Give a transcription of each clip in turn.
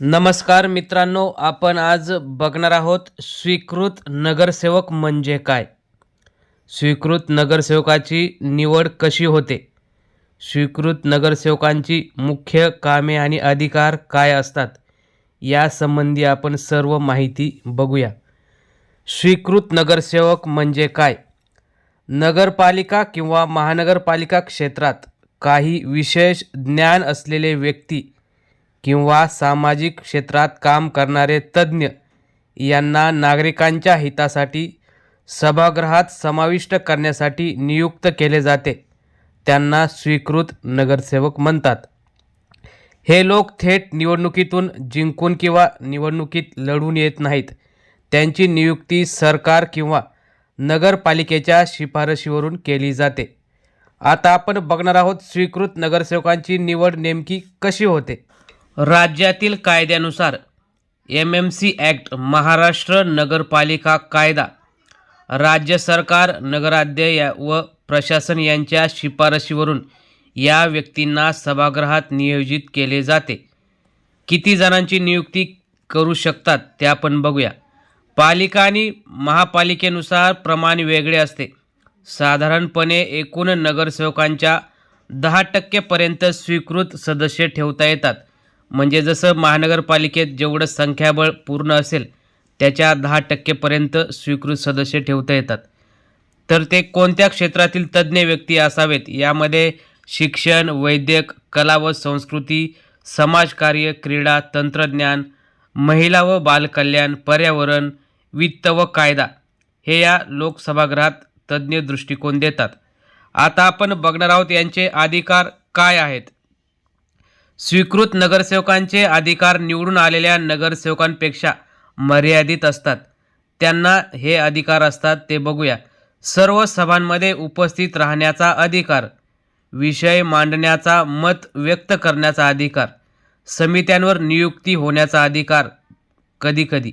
नमस्कार मित्रांनो आपण आज बघणार आहोत स्वीकृत नगरसेवक म्हणजे काय? स्वीकृत नगरसेवकाची निवड कशी होते? स्वीकृत नगरसेवकांची मुख्य कामे आणि अधिकार काय असतात? यासंबंधी आपण सर्व माहिती बघूया. स्वीकृत नगरसेवक म्हणजे काय? नगरपालिका किंवा महानगरपालिका क्षेत्रात काही विशेष ज्ञान असलेले व्यक्ती किंवा सामाजिक क्षेत्रात काम करणारे तज्ज्ञ यांना नागरिकांच्या हितासाठी सभागृहात समाविष्ट करण्यासाठी नियुक्त केले जाते. त्यांना स्वीकृत नगरसेवक म्हणतात. हे लोक थेट निवडणुकीतून जिंकून किंवा निवडणुकीत लढून येत नाहीत. त्यांची नियुक्ती सरकार किंवा नगरपालिकेच्या शिफारशीवरून केली जाते. आता आपण बघणार आहोत स्वीकृत नगरसेवकांची निवड नेमकी कशी होते. राज्यातील कायद्यानुसार M M C act Maharashtra नगरपालिका कायदा राज्य सरकार नगराध्य या व प्रशासन यांच्या शिफारशीवरून या व्यक्तींना सभागृहात नियोजित केले जाते. किती जणांची नियुक्ती करू शकतात ते आपण बघूया. पालिका आणि महापालिकेनुसार प्रमाण वेगळे असते. साधारणपणे एकूण नगरसेवकांच्या दहा टक्केपर्यंत स्वीकृत सदस्य ठेवता येतात. म्हणजे जसं महानगरपालिकेत जेवढं संख्याबळ पूर्ण असेल त्याच्या दहा टक्केपर्यंत स्वीकृत सदस्य ठेवता येतात. तर ते कोणत्या क्षेत्रातील तज्ज्ञ व्यक्ती असावेत? यामध्ये शिक्षण वैद्यक कला व संस्कृती समाजकार्य क्रीडा तंत्रज्ञान महिला व बालकल्याण पर्यावरण वित्त व कायदा हे या लोकसभागृहात तज्ज्ञ दृष्टिकोन देतात. आता आपण बघणार आहोत यांचे अधिकार काय आहेत. स्वीकृत नगरसेवकांचे अधिकार निवडून आलेल्या नगरसेवकांपेक्षा मर्यादित असतात. त्यांना हे अधिकार असतात ते बघूया. सर्व सभांमध्ये उपस्थित राहण्याचा अधिकार विषय मांडण्याचा मत व्यक्त करण्याचा अधिकार समित्यांवर नियुक्ती होण्याचा अधिकार कधीकधी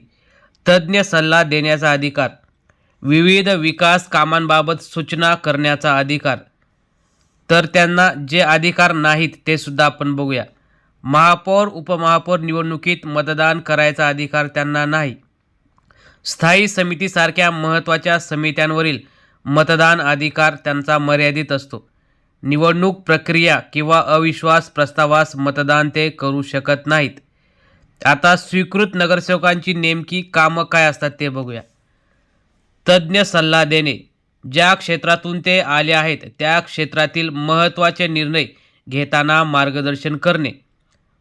तज्ज्ञ सल्ला देण्याचा अधिकार विविध विकास कामांबाबत सूचना करण्याचा अधिकार. तर त्यांना जे अधिकार नाहीत ते सुद्धा आपण बघूया. महापौर उपमहापौर निवडणुकीत मतदान करायचा अधिकार त्यांना नाही. स्थायी समितीसारख्या महत्त्वाच्या समित्यांवरील मतदान अधिकार त्यांचा मर्यादित असतो. निवडणूक प्रक्रिया किंवा अविश्वास प्रस्तावास मतदान ते करू शकत नाहीत. आता स्वीकृत नगरसेवकांची नेमकी कामं काय असतात ते बघूया. तज्ज्ञ सल्ला देणे. ज्या क्षेत्रातून ते आले आहेत त्या क्षेत्रातील महत्त्वाचे निर्णय घेताना मार्गदर्शन करणे.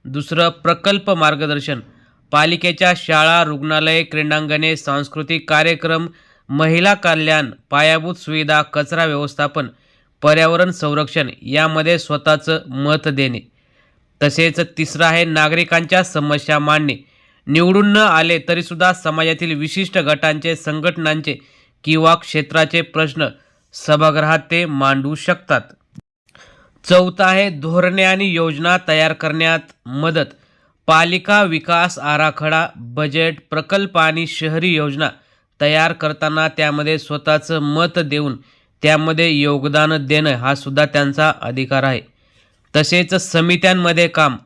दुसरं प्रकल्प मार्गदर्शन. पालिकेच्या शाळा रुग्णालये क्रीडांगणे सांस्कृतिक कार्यक्रम महिला कल्याण पायाभूत सुविधा कचरा व्यवस्थापन पर्यावरण संरक्षण यामध्ये स्वतःचं मत देणे. तसेच तिसरं आहे नागरिकांच्या समस्या मांडणे. निवडून न आले तरीसुद्धा समाजातील विशिष्ट गटांचे संघटनांचे किंवा क्षेत्राचे प्रश्न सभागृहात ते मांडू शकतात. चौथं आहे धोरणे आणि योजना तयार करण्यात मदत. पालिका विकास आराखडा बजेट प्रकल्प आणि शहरी योजना तयार करताना त्यामध्ये स्वतःचं मत देऊन त्यामध्ये योगदान देणं हा सुद्धा त्यांचा अधिकार आहे. तसेच समित्यांमध्ये काम.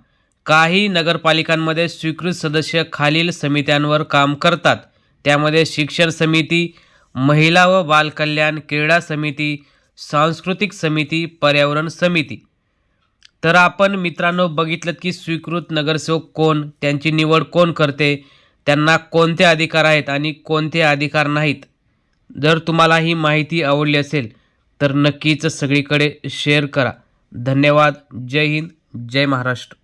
काही नगरपालिकांमध्ये स्वीकृत सदस्य खालील समित्यांवर काम करतात. त्यामध्ये शिक्षण समिती महिला व बालकल्याण क्रीडा समिती सांस्कृतिक समिती पर्यावरण समिती. तर आपण मित्रांनो बघितलं की स्वीकृत नगरसेवक कोण त्यांची निवड कोण करते त्यांना कोणते अधिकार आहेत आणि कोणते अधिकार नाहीत. जर तुम्हाला ही माहिती आवडली असेल तर नक्कीच सगळीकडे शेअर करा. धन्यवाद. जय हिंद. जय महाराष्ट्र.